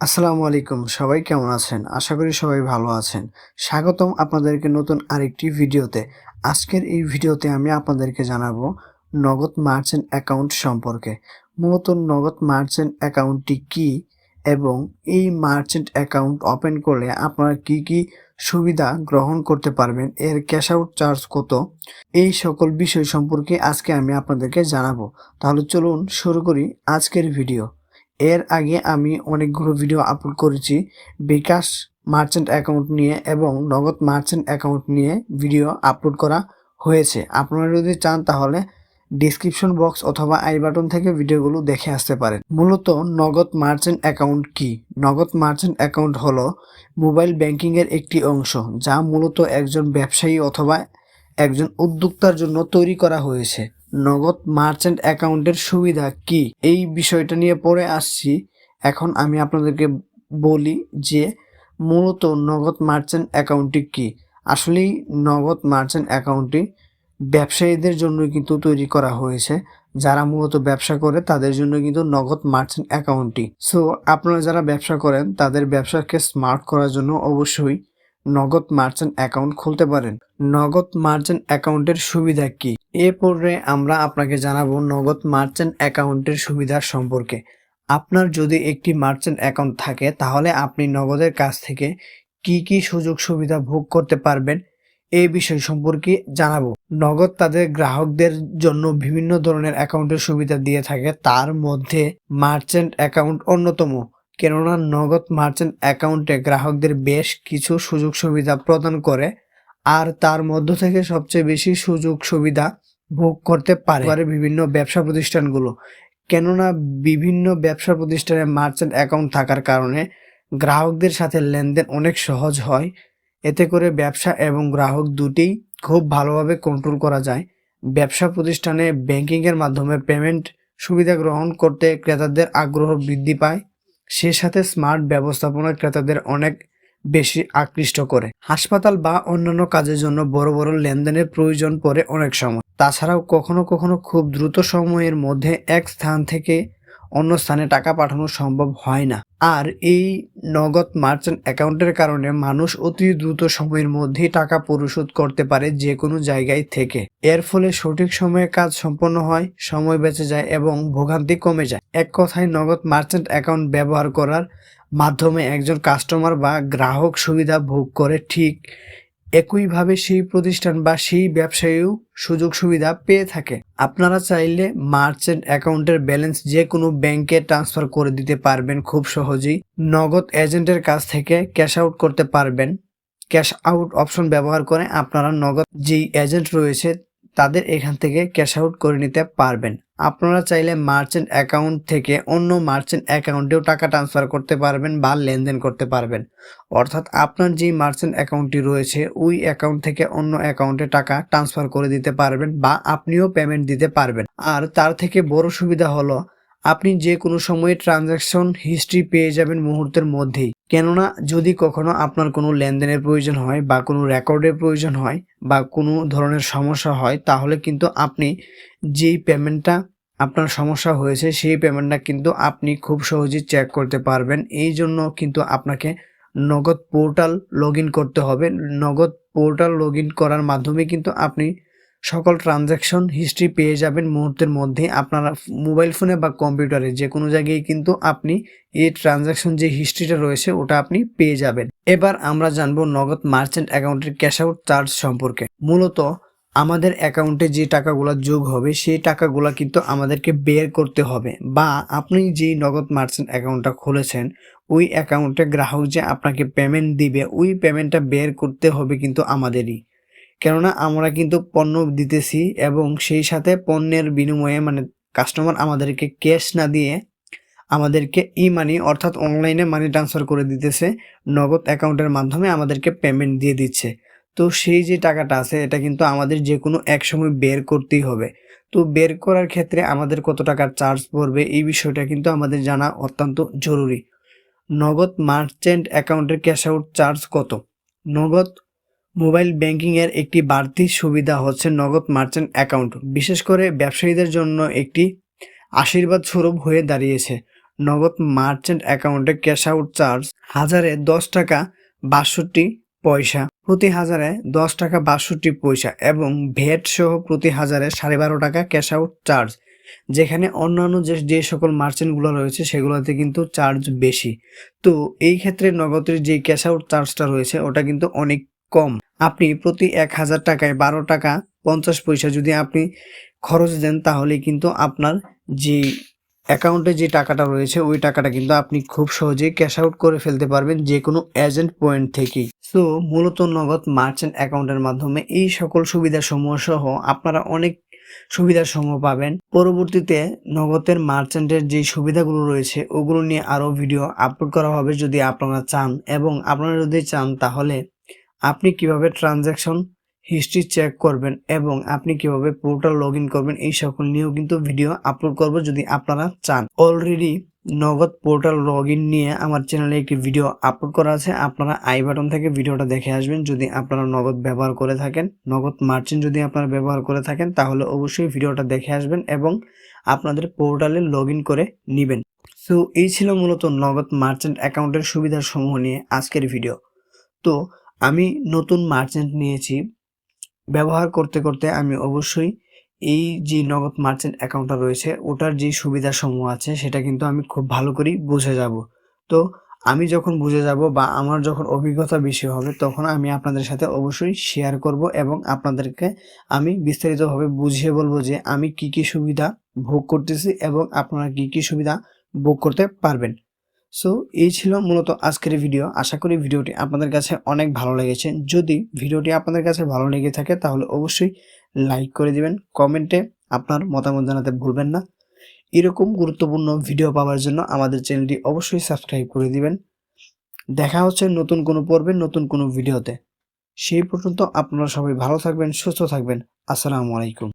আসসালামু আলাইকুম, সবাই কেমন আছেন? আশা করি সবাই ভালো আছেন। স্বাগতম আপনাদেরকে নতুন আরেকটি ভিডিওতে। আজকের এই ভিডিওতে আমি আপনাদেরকে জানাব নগদ মার্চেন্ট অ্যাকাউন্ট সম্পর্কে। মূলত নগদ মার্চেন্ট অ্যাকাউন্টটি কি এবং এই মার্চেন্ট অ্যাকাউন্ট ওপেন করলে আপনারা কি কি সুবিধা গ্রহণ করতে পারবেন, এর ক্যাশ আউট চার্জ কত? এই সকল বিষয় সম্পর্কে আজকে আমি আপনাদেরকে জানাব। তাহলে চলুন শুরু করি আজকের ভিডিও। এর আগে আমি অনেকগুলো ভিডিও আপলোড করেছি। বিকাশ মার্চেন্ট অ্যাকাউন্ট নিয়ে এবং নগদ মার্চেন্ট অ্যাকাউন্ট নিয়ে ভিডিও আপলোড করা হয়েছে। আপনারা যদি চান তাহলে ডিসক্রিপশন বক্স অথবা আই বাটন থেকে ভিডিওগুলো দেখে আসতে পারেন। মূলত নগদ মার্চেন্ট অ্যাকাউন্ট কি? নগদ মার্চেন্ট অ্যাকাউন্ট হলো মোবাইল ব্যাংকিংয়ের একটি অংশ যা মূলত একজন ব্যবসায়ী অথবা একজন উদ্যোক্তার জন্য তৈরি করা হয়েছে। নগদ মার্চেন্ট অ্যাকাউন্টের সুবিধা কি? এই বিষয়টা নিয়ে পরে আসছি। এখন আমি আপনাদেরকে বলি যে মূলত নগদ মার্চেন্ট অ্যাকাউন্টটি কি? আসলেই নগদ মার্চেন্ট অ্যাকাউন্টটি ব্যবসায়ীদের জন্য কিন্তু তৈরি করা হয়েছে। যারা মূলত ব্যবসা করে, তাদের জন্য কিন্তু নগদ মার্চেন্ট অ্যাকাউন্টটি। সো আপনারা যারা ব্যবসা করেন, তাদের ব্যবসাকে স্মার্ট করার জন্য অবশ্যই নগদ মার্চেন্ট অ্যাকাউন্ট খুলতে পারেন। নগদ মার্চেন্ট অ্যাকাউন্টের সুবিধা কি? এ পর্বে আমরা আপনাকে জানাব নগদ মার্চেন্ট অ্যাকাউন্টের সুবিধার সম্পর্কে। আপনার যদি একটি মার্চেন্ট অ্যাকাউন্ট থাকে, তাহলে আপনি নগদের কাছ থেকে কি কি সুযোগ সুবিধা ভোগ করতে পারবেন এই বিষয় সম্পর্কে জানাব। নগদ তাদের গ্রাহকদের জন্য বিভিন্ন ধরনের অ্যাকাউন্টের সুবিধা দিয়ে থাকে। তার মধ্যে মার্চেন্ট অ্যাকাউন্ট অন্যতম, কেননা নগদ মার্চেন্ট অ্যাকাউন্টে গ্রাহকদের বেশ কিছু সুযোগ সুবিধা প্রদান করে, আর তার মধ্য থেকে সবচেয়ে বেশি সুযোগ সুবিধা ভোগ করতে পারে। বিভিন্ন ব্যবসা প্রতিষ্ঠানগুলো। কেননা বিভিন্ন ব্যবসা প্রতিষ্ঠানে মার্চেন্ট অ্যাকাউন্ট থাকার কারণে গ্রাহকদের সাথে লেনদেন অনেক সহজ হয়। এতে করে ব্যবসা এবং গ্রাহক দুটিই খুব ভালোভাবে কন্ট্রোল করা যায়। ব্যবসা প্রতিষ্ঠানে ব্যাংকিংয়ের মাধ্যমে পেমেন্ট সুবিধা গ্রহণ করতে ক্রেতাদের আগ্রহ বৃদ্ধি পায়। সে সাথে স্মার্ট ব্যবস্থাপনা ক্রেতাদের অনেক বেশি আকৃষ্ট করে। হাসপাতাল বা অন্যান্য কাজের জন্য বড় বড় লেনদেনের প্রয়োজন পড়ে অনেক সময়। তাছাড়াও কখনো কখনো খুব দ্রুত সময়ের মধ্যে এক স্থান থেকে অন্য স্থানে টাকা পাঠানো সম্ভব হয় না। আর এই নগদ মার্চেন্ট অ্যাকাউন্টের কারণে মানুষ অতি দ্রুত সময়ের মধ্যেই টাকা পরিশোধ করতে পারে যে কোনো জায়গায় থেকে। এর ফলে সঠিক সময়ে কাজ সম্পন্ন হয়, সময় বেঁচে যায় এবং ভোগান্তি কমে যায়। এক কথায়, নগদ মার্চেন্ট অ্যাকাউন্ট ব্যবহার করার মাধ্যমে একজন কাস্টমার বা গ্রাহক সুবিধা ভোগ করে ঠিক একইভাবে সেই প্রতিষ্ঠান বা সেই ব্যবসায়ীও সুযোগ সুবিধা পেয়ে থাকে। আপনারা চাইলে মার্চেন্ট অ্যাকাউন্টের ব্যালেন্স যে কোনো ব্যাংকে ট্রান্সফার করে দিতে পারবেন খুব সহজেই। নগদ এজেন্টের কাছ থেকে ক্যাশ আউট করতে পারবেন। ক্যাশ আউট অপশন ব্যবহার করে আপনারা নগদ যেই এজেন্ট রয়েছে তাদের এখান থেকে ক্যাশ আউট করে নিতে পারবেন। আপনারা চাইলে মার্চেন্ট অ্যাকাউন্ট থেকে অন্য মার্চেন্ট অ্যাকাউন্টেও টাকা ট্রান্সফার করতে পারবেন বা লেনদেন করতে পারবেন। অর্থাৎ আপনার যেই মার্চেন্ট অ্যাকাউন্টটি রয়েছে, ওই অ্যাকাউন্ট থেকে অন্য অ্যাকাউন্টে টাকা ট্রান্সফার করে দিতে পারবেন বা আপনিও পেমেন্ট দিতে পারবেন। আর তার থেকে বড় সুবিধা হলো আপনি যে কোনো সময়ে ট্রানজ্যাকশন হিস্ট্রি পেয়ে যাবেন মুহূর্তের মধ্যেই। কেননা, যদি কখনো আপনার কোনো লেনদেনের প্রয়োজন হয় বা কোনো রেকর্ডের প্রয়োজন হয় বা কোনো ধরনের সমস্যা হয়, তাহলে কিন্তু আপনি যেই পেমেন্টটা আপনার সমস্যা হয়েছে, সেই পেমেন্টটা কিন্তু আপনি খুব সহজেই চেক করতে পারবেন। এই জন্য কিন্তু আপনাকে নগদ পোর্টাল লগ করতে হবে। নগদ পোর্টাল লগ করার মাধ্যমে কিন্তু আপনি সকল ট্রানজ্যাকশন হিস্ট্রি পেয়ে যাবেন মুহূর্তের মধ্যে আপনারা মোবাইল ফোনে বা কম্পিউটারে যে কোনো জায়গায় কিন্তু আপনি এই ট্রানজ্যাকশন যে হিস্ট্রিটা রয়েছে ওটা আপনি পেয়ে যাবেন। এবার আমরা জানব নগদ মার্চেন্ট অ্যাকাউন্টের ক্যাশ আউট চার্জ সম্পর্কে। মূলত আমাদের অ্যাকাউন্টে যে টাকাগুলো যোগ হবে, সেই টাকাগুলো কিন্তু আমাদেরকে বের করতে হবে বা আপনি যেই নগদ মার্চেন্ট অ্যাকাউন্টটা খুলেছেন, ওই অ্যাকাউন্টে গ্রাহক যে আপনাকে পেমেন্ট দিবে, ওই পেমেন্টটা বের করতে হবে কিন্তু আমাদেরই। কেননা আমরা কিন্তু পণ্য দিতেছি এবং সেই সাথে পণ্যের বিনিময়ে মানে কাস্টমার আমাদেরকে ক্যাশ না দিয়ে আমাদেরকে ই মানি অর্থাৎ অনলাইনে মানি ট্রান্সফার করে দিতেছে, নগদ অ্যাকাউন্টের মাধ্যমে আমাদেরকে পেমেন্ট দিয়ে দিচ্ছে। তো সেই যে টাকাটা আছে, এটা কিন্তু আমাদের যে কোনো এক সময় বের করতেই হবে। তো বের করার ক্ষেত্রে আমাদের কত টাকার চার্জ পড়বে, এই বিষয়টা কিন্তু আমাদের জানা অত্যন্ত জরুরি। নগদ মার্চেন্ট অ্যাকাউন্টের ক্যাশ আউট চার্জ কত? নগদ মোবাইল ব্যাংকিংয়ের একটি বাড়তি সুবিধা হচ্ছে নগদ মার্চেন্ট অ্যাকাউন্ট। বিশেষ করে ব্যবসায়ীদের জন্য একটি আশীর্বাদ স্বরূপ হয়ে দাঁড়িয়েছে। নগদ মার্চেন্ট অ্যাকাউন্টে ক্যাশ আউট চার্জ হাজারে দশ টাকা বাষট্টি পয়সা, প্রতি হাজারে দশ টাকা বাষট্টি পয়সা এবং ভ্যাট সহ প্রতি হাজারে সাড়ে বারো টাকা ক্যাশ আউট চার্জ। যেখানে অন্যান্য যে যে সকল মার্চেন্টগুলো রয়েছে সেগুলোতে কিন্তু চার্জ বেশি। তো এই ক্ষেত্রে নগদের যে ক্যাশ আউট চার্জটা রয়েছে ওটা কিন্তু অনেক কম। আপনি প্রতি এক হাজার টাকায় বারো টাকা পঞ্চাশ পয়সা যদি আপনি খরচ দেন, তাহলে কিন্তু আপনার যে অ্যাকাউন্টে যে টাকাটা রয়েছে, ওই টাকাটা কিন্তু আপনি খুব সহজেই ক্যাশ আউট করে ফেলতে পারবেন যে কোনো এজেন্ট পয়েন্ট থেকেই সো, মূলত নগদ মার্চেন্ট অ্যাকাউন্টের মাধ্যমে এই সকল সুবিধাসমূহ সহ আপনারা অনেক সুবিধার সমূহ পাবেন। পরবর্তীতে নগদের মার্চেন্টের যে সুবিধাগুলো রয়েছে, ওগুলো নিয়ে আরও ভিডিও আপলোড করা হবে যদি আপনারা চান। এবং আপনারা যদি চান, তাহলে আপনি কীভাবে ট্রানজ্যাকশন হিস্ট্রি চেক করবেন এবং আপনি কীভাবে পোর্টাল লগ করবেন, এই সকল নিয়েও কিন্তু ভিডিও আপলোড করব যদি আপনারা চান। অলরেডি নগদ পোর্টাল লগ নিয়ে আমার চ্যানেলে একটি ভিডিও আপলোড করা আছে। আপনারা আই বাটন থেকে ভিডিওটা দেখে আসবেন যদি আপনারা নগদ ব্যবহার করে থাকেন। নগদ মার্চেন্ট যদি আপনারা ব্যবহার করে থাকেন, তাহলে অবশ্যই ভিডিওটা দেখে আসবেন এবং আপনাদের পোর্টালে লগ করে নেবেন। সো এই ছিল মূলত নগদ মার্চেন্ট অ্যাকাউন্টের সুবিধার সমূহ নিয়ে আজকের ভিডিও তো আমি নতুন মার্চেন্ট নিয়েছি। ব্যবহার করতে করতে আমি অবশ্যই এই যে নগদ মার্চেন্ট অ্যাকাউন্টটা রয়েছে, ওটার যে সুবিধাসমূহ আছে, সেটা কিন্তু আমি খুব ভালো করেই বুঝে যাব। তো আমি যখন বুঝে যাব বা আমার যখন অভিজ্ঞতা বেশি হবে, তখন আমি আপনাদের সাথে অবশ্যই শেয়ার করব এবং আপনাদেরকে আমি বিস্তারিতভাবে বুঝিয়ে বলব যে আমি কি কি সুবিধা ভোগ করতেছি এবং আপনারা কি কি সুবিধা ভোগ করতে পারবেন। সো এই ছিল মূলত আজকের ভিডিও আশা করি ভিডিওটি আপনাদের কাছে অনেক ভালো লেগেছে। যদি ভিডিওটি আপনাদের কাছে ভালো লেগে থাকে, তাহলে অবশ্যই লাইক করে দিবেন। কমেন্টে আপনার মতামত জানাতে ভুলবেন না। এরকম গুরুত্বপূর্ণ ভিডিও পাওয়ার জন্য আমাদের চ্যানেলটি অবশ্যই সাবস্ক্রাইব করে দিবেন। দেখা হচ্ছে নতুন কোনো পর্বে, নতুন কোনো ভিডিওতে সেই পর্যন্ত আপনারা সবাই ভালো থাকবেন, সুস্থ থাকবেন। আসসালামু আলাইকুম।